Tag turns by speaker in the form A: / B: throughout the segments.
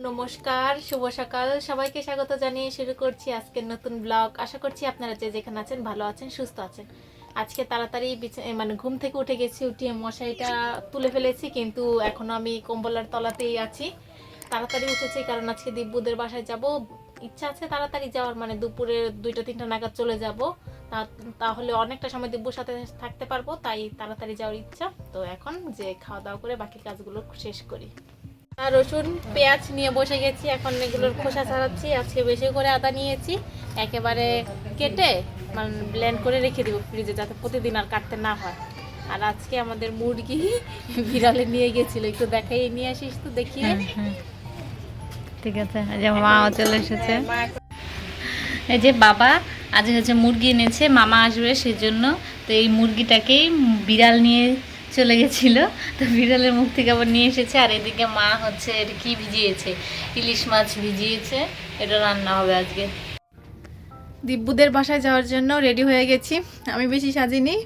A: নমস্কার, শুভ সকাল। সবাইকে স্বাগত জানিয়ে শুরু করছি আজকের নতুন ব্লগ আশা করছি আপনারা যে যেখানে আছেন ভালো আছেন, সুস্থ আছেন। আজকে তাড়াতাড়ি মানে ঘুম থেকে উঠে গেছি উঠিয়ে মশারিটা তুলে ফেলেছি, কিন্তু এখনও আমি কম্বলার তলাতেই আছি। তাড়াতাড়ি উঠেছি কারণ আজকে দিব্যুদের বাসায় যাব। ইচ্ছা আছে তাড়াতাড়ি যাওয়ার মানে দুপুরে দুইটা, তিনটা নাগাদ চলে যাব। তাহলে অনেকটা সময় দিব্যুর সাথে থাকতে পারব, তাই তাড়াতাড়ি যাওয়ার ইচ্ছা। তো এখন যে খাওয়া দাওয়া করে বাকি কাজগুলো শেষ করি। রসুন, পেঁয়াজ নিয়ে বসে গেছি। এখন এগুলোর খোসা ছাড়াচ্ছি। আজকে বেশি করে আদা নিয়েছি। একেবারে কেটে মানে ব্লেন্ড করে রেখে দিব ফ্রিজে যাতে প্রতিদিন আর কাটতে না হয়। আর আজকে আমাদের মুরগি বিড়ালে নিয়ে গেছিল। একটু দেখাই, নিয়ে আসিস তো দেখিয়ে
B: ঠিক আছে যে মাও চলে এসেছে। এই যে বাবা, আজ হচ্ছে মুরগি এনেছে, মামা আসবে সেজন্য। তো এই মুরগিটাকেই বিড়াল নিয়ে চলে গেছিল। তো বিড়ালের মুখ থেকে আবার নিয়ে এসেছে। আর এদিকে মা হচ্ছে এটা কি ভিজিয়েছে? ইলিশ মাছ ভিজিয়েছে। এটা রান্না হবে আজকে।
A: দিব্যুদের বাসায় যাওয়ার জন্য রেডি হয়ে গেছি। আমি বেশি সাজিনি।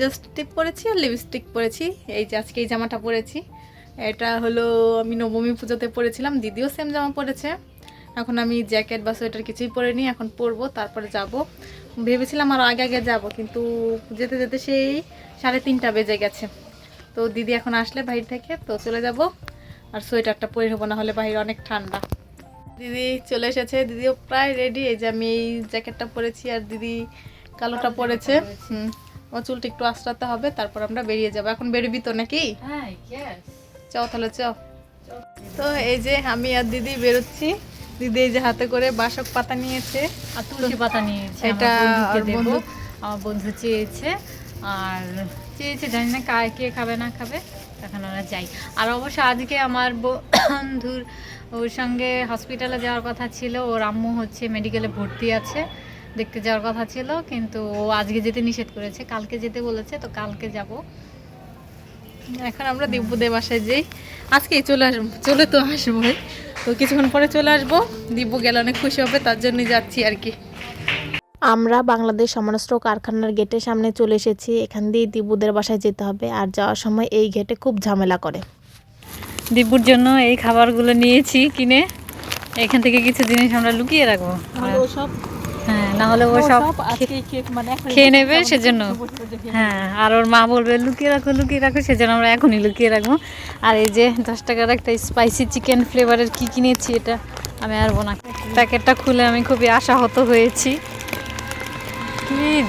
A: জাস্ট টিপ পরেছি আর লিপস্টিক পরেছি। এই যে আজকে এই জামাটা পরেছি। এটা হলো আমি নবমী পুজোতে পরেছিলাম। দিদিও সেম জামা পরেছে। এখন আমি জ্যাকেট বা সোয়েটার কিছুই পরে পরিনি এখন পরবো, তারপরে যাব। ভেবেছিলাম আর আগে আগে যাব কিন্তু যেতে যেতে সেই সাড়ে তিনটা বেজে গেছে। তো দিদি এখন আসলে বাইরে থেকে তো চলে যাব। আর সোয়েটারটা পরে নেব না হলে বাইরে অনেক ঠান্ডা। দিদি চলে এসেছে দিদিও প্রায় রেডি এই যে আমি এই জ্যাকেটটা পরেছি আর দিদি কালোটা পরেছে। হুম আমার চুলটা একটু আশ্রাতে হবে তারপর আমরা বেরিয়ে যাব। এখন বেরোবি তো নাকি?
B: হ্যাঁ
A: চাও তাহলে চাও। তো এই যে আমি আর দিদি বেরোচ্ছি। দিদি এই যে হাতে করে বাসক পাতা নিয়েছে।
B: আর তুলসী পাতা নিয়েছে
A: এটা
B: দেবো।
A: বন্ধু-
B: আমার বন্ধু চেয়েছে আর চেয়েছে জানি না কায় কে খাবে না খাবে তখন আমরা যাই। আর অবশ্য আজকে আমার বন্ধুর ওর সঙ্গে হসপিটালে যাওয়ার কথা ছিল ওর আম্মু হচ্ছে মেডিকেলে ভর্তি আছে দেখতে যাওয়ার কথা ছিল কিন্তু ও আজকে যেতে নিষেধ করেছে কালকে যেতে বলেছে তো কালকে যাব।
A: এখন আমরা দিব্যদের বাসায় যাই। আজকেই চলে আসব চলে তো আসব তো কিছুক্ষণ পরে চলে আসব। দিব্য গেলে অনেক খুশি হবে তার জন্যই যাচ্ছি আর কি। আমরা বাংলাদেশ সমরাস্ত্র কারখানার গেটের সামনে চলে এসেছি। এখান দিয়ে দিব্যুদের বাসায় যেতে হবে আর যাওয়ার সময় এই গেটে খুব ঝামেলা করে।
B: দিব্যুর জন্য এই খাবারগুলো নিয়েছি কিনে। এখান থেকে কিছু জিনিস আমরা লুকিয়ে রাখব।
A: সব
B: না হলে ও সব
A: খেয়ে মানে
B: খেয়ে নেবে সেজন্য। হ্যাঁ আর ওর মা বলবে লুকিয়ে রাখো লুকিয়ে রাখো সেজন্য আমরা এখনই লুকিয়ে রাখব। আর এই যে দশ টাকার একটা স্পাইসি চিকেন ফ্লেভারের কি কিনেছি এটা আমি আর না প্যাকেটটা খুলে আমি খুবই আশাহত হয়েছি। প্লিজ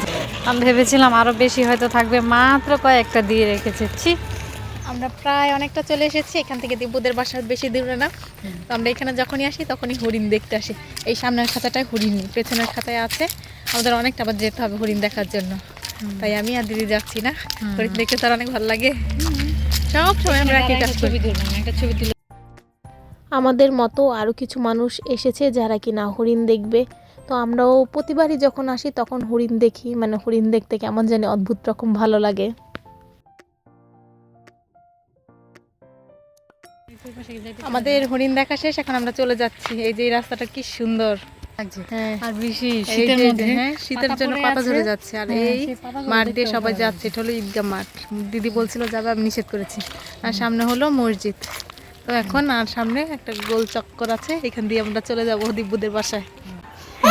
B: আমি ভেবেছিলাম আরও বেশি হয়তো থাকবে মাত্র কয়েকটা দিয়ে রেখেছে। ছি।
A: আমরা প্রায় অনেকটা চলে এসেছি এখান থেকে দিব্যদের বাসার বেশি দূরে না। তো আমরা এখানে যখনই আসি তখনই হরিণ দেখতে আসি। এই সামনের খাতাটায় হরিণ নেই পেছনের খাতায় আছে। আমাদের অনেকটা আবার যেতে হবে হরিণ দেখার জন্য। তাই আমি আর দিদি যাচ্ছি না। হরিণ দেখতে তার অনেক ভালো লাগে। সব সময় আমরা একই কাজ করি
B: ছবি একটা ছবি তুলে।
A: আমাদের মতো আরও কিছু মানুষ এসেছে যারা কিনা হরিণ দেখবে। তো আমরাও প্রতিবারই যখন আসি তখন হরিণ দেখি মানে হরিণ দেখতে কেমন জানি অদ্ভুত রকম ভালো লাগে। আমাদের হরিণ দেখা শেষ এখন আমরা চলে যাচ্ছি। এই যে রাস্তাটা কি সুন্দর। হ্যাঁ
B: আর শীতের মধ্যে
A: হ্যাঁ শীতের জন্য পাতা ঝরে যাচ্ছে। আর
B: হ্যাঁ,
A: এই মাঠ দিয়ে সবাই যাচ্ছে। এটা হলো ঈদগাহ মাঠ। দিদি বলছিল যাবে আমি নিষেধ করেছি। আর সামনে হলো মসজিদ। তো এখন আর সামনে একটা গোল চক্কর আছে এখান দিয়ে আমরা চলে যাব দিব্যুদের বাসায়।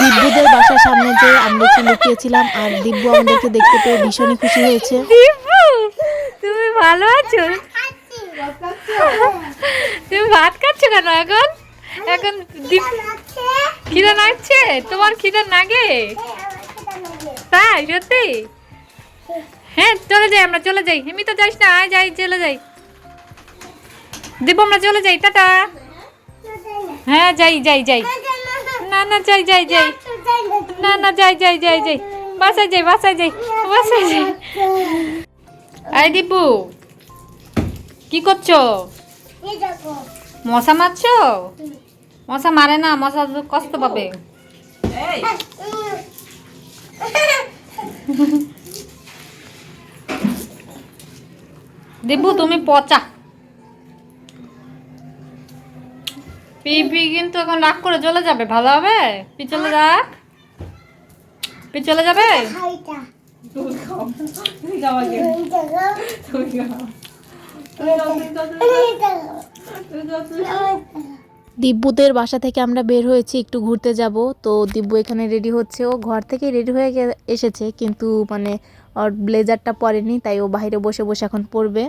A: দিব্যুদের বাসার সামনে যে আমরা একটু লুকিয়েছিলাম আর দিব্যু আমাদেরকে দেখতে পেয়ে ভীষণই খুশি হয়েছে।
B: তুমি ভালো আছো। তুমি ভাত খাচ্ছ কেন এখন? এখন খিদে লাগছে। তোমার খিদে নাগে তাই সত্যি? হ্যাঁ চলে যাই আমরা চলে যাই। এমনি তো যাইস না আয় যাই চলে যাই। দীপু আমরা চলে যাই টাটা। হ্যাঁ যাই যাই যাই। না না যাই যাই যাই। না না যাই যাই যাই যাই। বাসায় যাই বাসায় যাই বাসায় যাই। আই দীপু। কি করছ? মশা মারছো? মশা মারে না মশা কষ্ট পাবে। দীপু তুমি পচা। পিপি কিন্তু এখন রাগ করে চলে যাবে ভালো হবে? পি চলে যাক পি চলে যাবে
A: দিব্যুদের বাসা থেকে আমরা বের হয়েছি, একটু ঘুরতে যাব। তো দিব্যু এখানে রেডি হচ্ছে। ও ঘর থেকে রেডি হয়ে এসেছে, কিন্তু মানে ওর ব্লেজারটা পরেনি, তাই ও বাইরে বসে বসে এখন পরবে।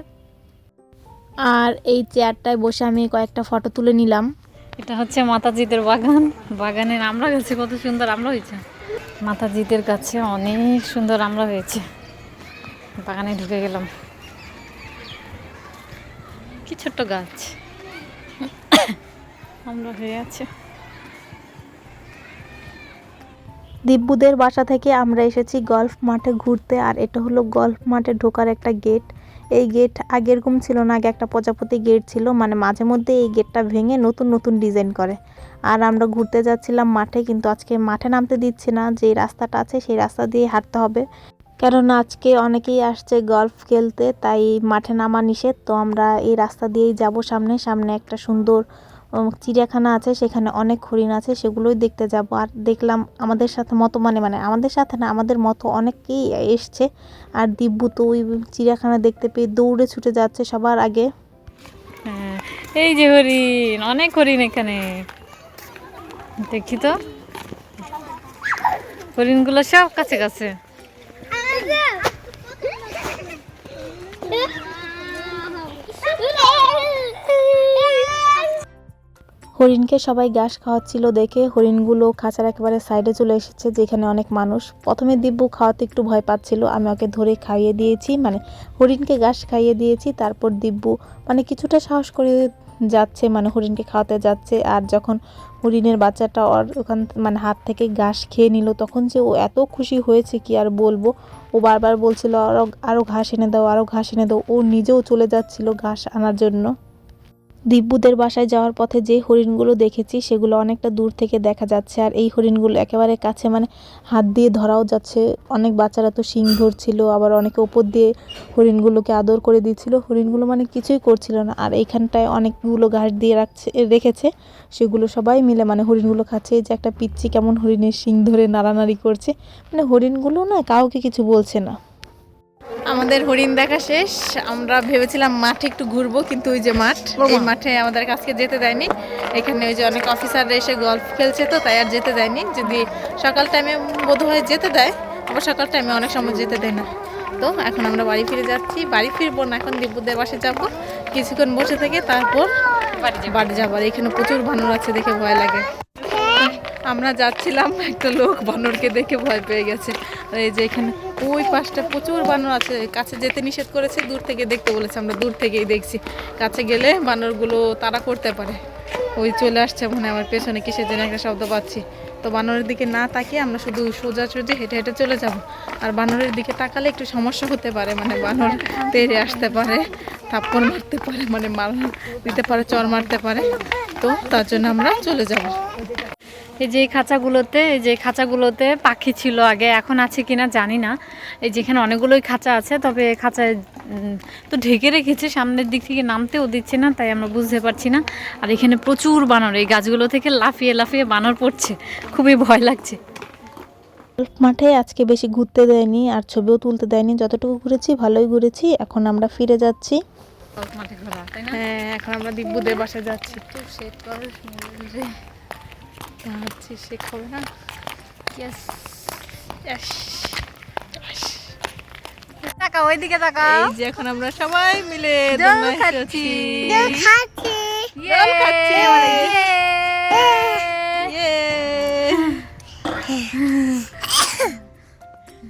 A: আর এই চেয়ারটায় বসে আমি কয়েকটা ফটো তুলে নিলাম।
B: এটা হচ্ছে মাতাজিদের বাগান। বাগানের আমরা গাছে কত সুন্দর আমরা হয়েছে। মাতাজিদের কাছে অনেক সুন্দর আমরা হয়েছে। বাগানে ঢুকে গেলাম। ছোট্ট গাছ। আমরা হয়ে আছে।
A: দিব্যুদের বাসা থেকে আমরা এসেছি গল্ফ মাঠে ঘুরতে, আর এটা হলো গল্ফ মাঠে ঢোকার একটা গেট। এই গেট আগে এরকম ছিল না, আগে একটা প্রজাপতি গেট ছিল। মানে মাঝে মধ্যে এই গেটটা ভেঙে নতুন নতুন ডিজাইন করে। আর আমরা ঘুরতে যাচ্ছিলাম মাঠে, কিন্তু আজকে মাঠে নামতে দিচ্ছে না। যে রাস্তাটা আছে, সেই রাস্তা দিয়ে হাঁটতে হবে। কারণ আজকে অনেকেই আসছে গল্ফ খেলতে তাই মাঠে নামা নিষেধ। তো আমরা এই রাস্তা দিয়েই যাব সামনে। সামনে একটা সুন্দর চিড়িয়াখানা আছে সেখানে অনেক হরিণ আছে সেগুলোই দেখতে যাব। আর দেখলাম আমাদের সাথে মতো মানে মানে আমাদের সাথে না আমাদের মতো অনেকেই এসছে। আর দিব্যু তো ওই চিড়িয়াখানা দেখতে পেয়ে দৌড়ে ছুটে যাচ্ছে সবার আগে।
B: হ্যাঁ, এই যে হরিণ অনেক হরিণ এখানে। দেখি তো। হরিণগুলো সব কাছে কাছে।
A: হরিণকে সবাই ঘাস খাওয়াচ্ছিল দেখে হরিণগুলো খাঁচার একেবারে সাইডে চলে এসেছে, যেখানে অনেক মানুষ। প্রথমে দিব্যু খাওয়াতে একটু ভয় পাচ্ছিল, আমি ওকে ধরে খাইয়ে দিয়েছি মানে হরিণকে ঘাস খাইয়ে দিয়েছি, তারপর দিব্যু মানে কিছুটা সাহস করে যাচ্ছে মানে হরিণকে খাওয়াতে যাচ্ছে। আর যখন হরিণের বাচ্চাটা ওর ওখান মানে হাত থেকে ঘাস খেয়ে নিল, তখন যে ও এত খুশি হয়েছে, কি আর বলব? ও বারবার বলছিল আরও আরও ঘাস এনে দাও আরও ঘাস এনে দাও। ও নিজেও চলে যাচ্ছিল ঘাস আনার জন্য। দিব্যুদের বাসায় যাওয়ার পথে যে হরিণগুলো দেখেছি, সেগুলো অনেকটা দূর থেকে দেখা যাচ্ছে। আর এই হরিণগুলো একেবারে কাছে মানে হাত দিয়ে ধরাও যাচ্ছে। অনেক বাচ্চারা তো শিং ধরছিল, আবার অনেকে ওপর দিয়ে হরিণগুলোকে আদর করে দিচ্ছিল হরিণগুলো মানে কিছুই করছিল না। আর এইখানটায় অনেকগুলো ঘাস দিয়ে রাখছে, রেখেছে। সেগুলো সবাই মিলে মানে হরিণগুলো খাচ্ছে। যে একটা পিচ্ছি কেমন হরিণের শিং ধরে নাড়ানাড়ি করছে। মানে হরিণগুলো না কাউকে কিছু বলছে না।
C: আমাদের হরিণ দেখা শেষ। আমরা ভেবেছিলাম মাঠে একটু ঘুরবো কিন্তু ওই যে মাঠ এই মাঠে আমাদের কাছকে যেতে দেয়নি। এখানে ওই যে অনেক অফিসাররা এসে গল্ফ খেলছে তো তাই আর যেতে দেয়নি। যদি সকাল টাইমে বোধহয় যেতে দেয় আবার সকাল টাইমে অনেক সময় যেতে দেয় না। তো এখন আমরা বাড়ি ফিরে যাচ্ছি। বাড়ি ফিরবো না এখন দিব্যদের বাসে যাব। কিছুক্ষণ বসে থেকে তারপর বাড়ি যাব। আর এখানে প্রচুর বানর আছে দেখে ভয় লাগে। আমরা যাচ্ছিলাম একটা লোক বানরকে দেখে ভয় পেয়ে গেছে। আর এই যে এখানে ওই পাশটা প্রচুর বানর আছে। কাছে যেতে নিষেধ করেছে, দূর থেকে দেখতে বলেছে, আমরা দূর থেকেই দেখছি। কাছে গেলে বানরগুলো তারা করতে পারে। ওই চলে আসছে মনে আমার পেছনে কিসের জন্য একটা শব্দ পাচ্ছি। তো বানরের দিকে না তাকিয়ে আমরা শুধু সোজাসুজি হেঁটে হেঁটে চলে যাব। আর বানরের দিকে তাকালে একটু সমস্যা হতে পারে মানে বানর তেড়ে আসতে পারে, থাপ্পড় মারতে পারে মানে মার দিতে পারে, চর মারতে পারে। তো তার জন্য আমরা চলে যাব।
B: এই যে এই খাঁচাগুলোতে এই যে খাঁচাগুলোতে পাখি ছিল আগে এখন আছে কিনা জানি না। এই যেখানে অনেকগুলোই খাঁচা আছে তবে খাঁচায় তো ঢেকে রেখেছে সামনের দিক থেকে নামতেও দিচ্ছে না তাই আমরা বুঝতে পারছি না। আর এখানে প্রচুর বানর এই গাছগুলো থেকে লাফিয়ে লাফিয়ে বানর পড়ছে খুবই ভয় লাগছে।
A: মাঠে আজকে বেশি ঘুরতে দেয়নি আর ছবিও তুলতে দেয়নি যতটুকু ঘুরেছি ভালোই ঘুরেছি এখন আমরা ফিরে যাচ্ছি।
B: মাঠে ঘোরা
C: হ্যাঁ এখন আমরা দিব্যদের বাসায় যাচ্ছি। হবে না.
B: তাকা ওইদিকে তাকা
C: এই যে এখন আমরা সবাই মিলে
B: খাচ্ছি।
C: খাচ্ছি।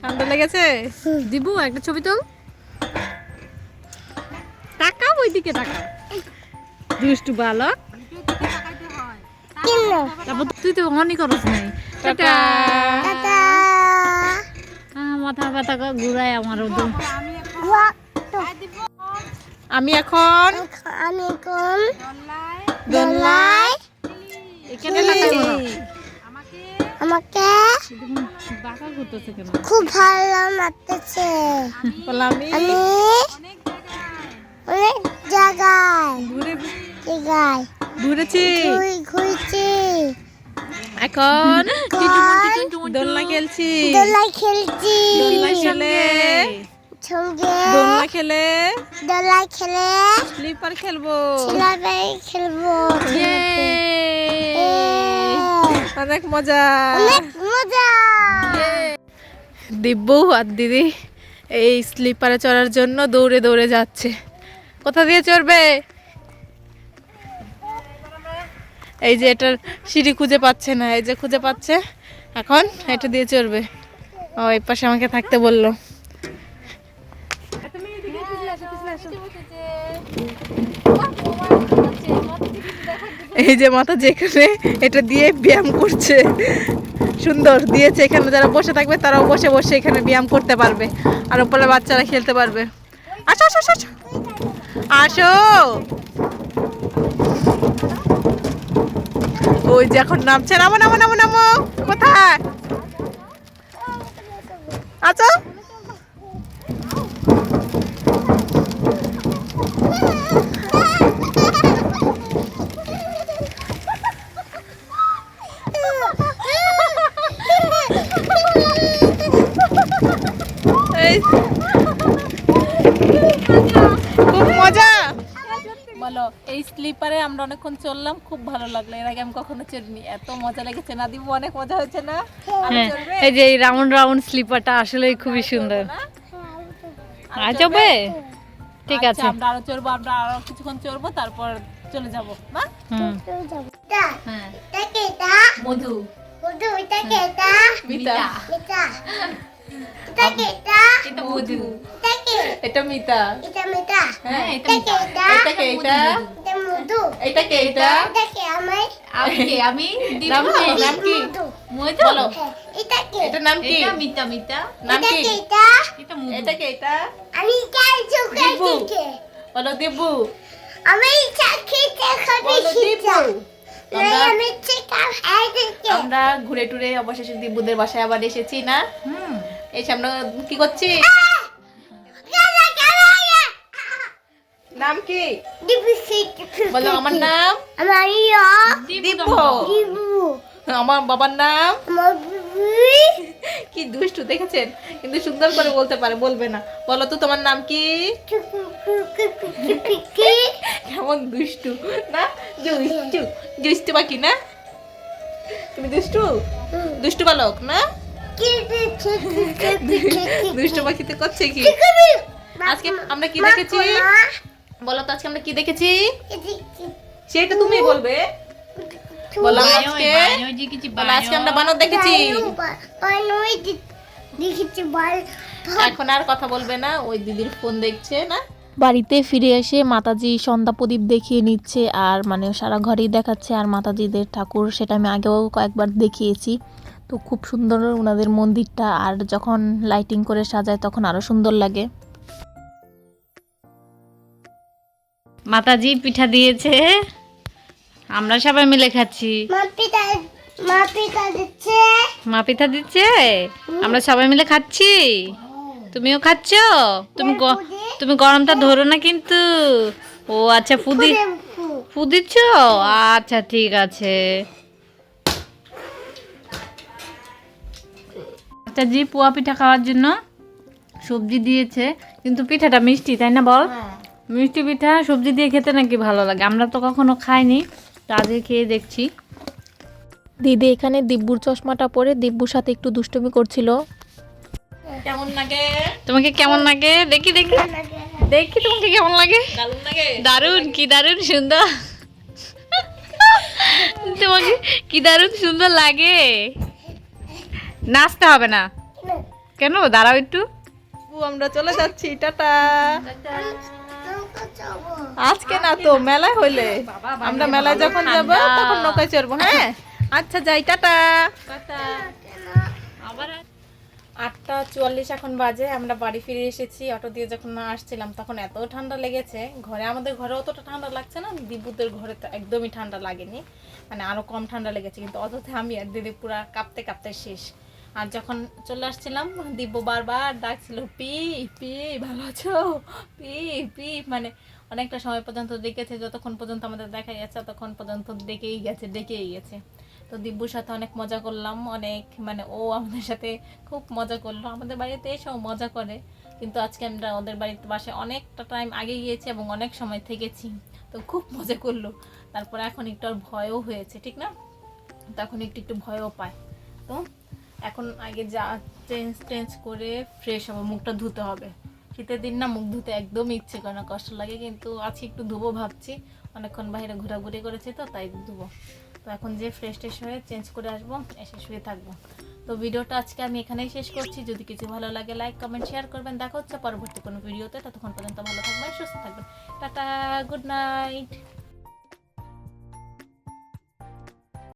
C: ঠান্ডা লেগেছে?
B: দিবু একটা ছবি তোল। টাকা ওইদিকে টাকা দুষ্টু বালক। তারপর তুই তো অনই করস নাই। টাটা। মাথা ব্যথা ঘুরায় আমার একদম
C: আমি এখন
D: আমি কোন
C: দোলনায়
B: এখানে লাগাই
D: আমাকে
B: বাঁকা করতেছে কেন?
D: খুব ভালো লাগতেছে।
C: বললাম আমি
D: অনেক জায়গায়।
C: ঘুরে
D: জায়গায়
C: ঘুরেছি।
D: ঘুরি ঘুরছি।
C: এখন দোলনা খেলছি
D: দোলাই খেলছি
C: দোলনা খেলে
D: সঙ্গে
C: দোলনা খেলে
D: দোলাই খেলে
C: স্লিপার খেলব
D: ছেলেবেলায় খেলব
A: অনেক মজা।
C: মজা।
A: দিব্যু আর দিদি এই স্লিপারে চড়ার জন্য দৌড়ে দৌড়ে যাচ্ছে। কোথা দিয়ে চড়বে? এই যে এটার সিঁড়ি খুঁজে পাচ্ছে না এই যে খুঁজে পাচ্ছে। এখন এটা দিয়ে চড়বে। ও এই পাশে আমাকে থাকতে বলল। এই যে মাথা যেখানে এটা দিয়ে ব্যায়াম করছে। সুন্দর দিয়েছে এখানে। যারা বসে থাকবে তারাও বসে বসে এখানে ব্যায়াম করতে পারবে। আর ওপরে বাচ্চারা খেলতে পারবে। আসো আসো আসো, আসো। আসো। ওই যে এখন নামছে। নামো নামো নামো নামো। কোথায়? আচ্ছা এই। এই স্লিপারে আমরা অনেকক্ষণ চললাম খুব ভালো লাগল। এর আগে আমি কখনো চড়িনি এত মজা লেগেছে। না দিব অনেক মজা হয়েছে না? আরও
B: হ্যাঁ? এই যে এই রাউন্ড রাউন্ড স্লিপারটা আসলে খুবই সুন্দর? যাবে ঠিক
A: আচ্ছা,
B: আছে।
A: আমরা আরও চড়বো আমরা আরও কিছুক্ষণ চড়বো তারপর চলে যাব। না হ্যাঁ।
C: এটা কেটা?
A: মধু।
C: মধু এটা কেটা?
A: মিতা
C: এটা এটা কেটা?
A: এটা মধু।
C: এটা
A: এটা মিতা।
C: এটা মেটা
A: হ্যাঁ
C: এটা কেটা?
A: এটা কে এটা
C: এটা মধু।
A: এটা কে এটা
C: এটা কে? আমার
E: আমি কে? আমি
A: নাম কি? নাম কি?
C: মধু।
E: মধু?
A: বলো।
C: হ্যাঁ, এটা কে?
A: এটা নাম কি?
E: এটা মিতা মিতা।
A: নাম
C: এটা
A: কি?
C: কেটা?
E: এটা মধু।
A: এটা কে এটা
C: আমি চাই
A: দিব্যু।
C: দিকে
A: বলো দিব্যু
C: আমি চাকরি খাবি?
A: বলো দিব্যু আমরা
C: আমি চিকা খাই দিকে
A: আমরা ঘুরে টুরে অবশেষে দিব্যুদের বাসায় আবার এসেছি না?
E: হুম।
A: এসে আমরা কি করছি? নাম কি? বলো আমার নাম?
C: আমার
A: দিব্য আমার বাবার নাম? কি দুষ্টু দেখেছেন? কিন্তু সুন্দর করে বলতে পারে বলবে না। বলো তো তোমার নাম কি? কেমন দুষ্টু না দুষ্টু দুষ্টু বাকি না তুমি দুষ্টু দুষ্টু বালক না দুষ্টু পাখিতে করছে কি আজকে আমরা কি দেখেছি বলো তো আজকে আমরা কি দেখেছি? সেটা তুমি বলবে। বলো আজকে। আজকে আমরা বানর দেখেছি।
C: দেখেছি
A: এখন আর কথা বলবে না ওই দিদির ফোন দেখছে না?
F: বাড়িতে ফিরে এসে মাতাজি সন্ধ্যা প্রদীপ দেখিয়ে নিচ্ছে আর মানে সারা ঘরেই দেখাচ্ছে আর মাতাজিদের ঠাকুর সেটা আমি আগেও কয়েকবার দেখিয়েছি। তো খুব সুন্দর ওনাদের মন্দিরটা আর যখন লাইটিং করে সাজায় তখন আরও সুন্দর লাগে।
B: মাতাজি পিঠা দিয়েছে। আমরা সবাই মিলে খাচ্ছি।
C: মা
B: পিঠা দিচ্ছে। আমরা সবাই মিলে খাচ্ছি? তুমিও খাচ্ছ? তুমি গ- তুমি গরমটা ধরো না কিন্তু। ও আচ্ছা ফুদি ফু দিচ্ছ? আচ্ছা ঠিক আছে। আচ্ছা জি পোয়া পিঠা খাওয়ার জন্য সবজি দিয়েছে। কিন্তু পিঠাটা মিষ্টি তাই না বল? মিষ্টি পিঠা সবজি দিয়ে খেতে নাকি ভালো লাগে? আমরা তো কখনো খাইনি তো আজকে খেয়ে দেখছি।
F: দিদি এখানে দিব্যুর চশমাটা পরে দিব্যুর সাথে একটু দুষ্টুমি করছিল।
A: কেমন লাগে?
B: তোমাকে কেমন লাগে? দেখি দেখি। দেখি তোমাকে কেমন লাগে?
A: দারুণ লাগে।
B: দারুণ কি দারুণ সুন্দর। তোমাকে কি দারুণ সুন্দর লাগে। নাচতে হবে না। কেন? দাঁড়াও একটু।
A: আমরা চলে যাচ্ছি। টাটা। আজকে না তো মেলায় হইলে। আমরা মেলায় যখন যাব তখন নৌকায় চড়বো হ্যাঁ? আচ্ছা যাই টাটা। আটটা চুয়াল্লিশ এখন বাজে আমরা বাড়ি ফিরে এসেছি। অটো দিয়ে যখন আসছিলাম তখন এত ঠান্ডা লেগেছে। ঘরে আমাদের ঘরে অতটা ঠান্ডা লাগছে না দিব্যুদের ঘরে তো একদমই ঠান্ডা লাগেনি। মানে আরও কম ঠান্ডা লেগেছে কিন্তু অতটা আমি আর দিদি পুরা কাঁপতে কাঁপতে শেষ। আর যখন চলে আসছিলাম দিব্য বারবার ডাকছিল পি পি ভালো আছো? পি পি মানে অনেকটা সময় পর্যন্ত দেখেছে, যতক্ষণ পর্যন্ত আমাদের দেখা যাচ্ছে ততক্ষণ পর্যন্ত ডেকেই গেছে ডেকেই গেছে। তো দিব্যুর সাথে অনেক মজা করলাম, অনেক মানে ও আমাদের সাথে খুব মজা করল। আমাদের বাড়িতে এসেও মজা করে, কিন্তু আজকে আমরা ওদের বাড়িতে বাসে অনেকটা টাইম আগে গিয়েছি এবং অনেক সময় থেকেছি। তো খুব মজা করল। তারপরে এখন একটু আর ভয়ও হয়েছে, ঠিক না? তখন একটু একটু ভয়ও পায়। তো এখন আগে যা চেঞ্জ টেঞ্জ করে ফ্রেশ হবে, মুখটা ধুতে হবে। শীতের দিন না মুখ ধুতে একদম ইচ্ছে করে না, কষ্ট লাগে, কিন্তু আজকে একটু ধুবো ভাবছি। অনেকক্ষণ বাইরে ঘোরাঘুরি করেছে তো, তাই ধুবো। তো এখন যে ফ্রেশ ট্রেশ হয়ে চেঞ্জ করে আসব, এসে শুয়ে থাকব। তো ভিডিওটা আজকে আমি এখানেই শেষ করছি। যদি কিছু ভালো লাগে লাইক কমেন্ট শেয়ার করবেন। দেখা হচ্ছে পরবর্তী কোনো ভিডিওতে ততক্ষণ পর্যন্ত ভালো থাকবেন, সুস্থ থাকবেন। Tata good night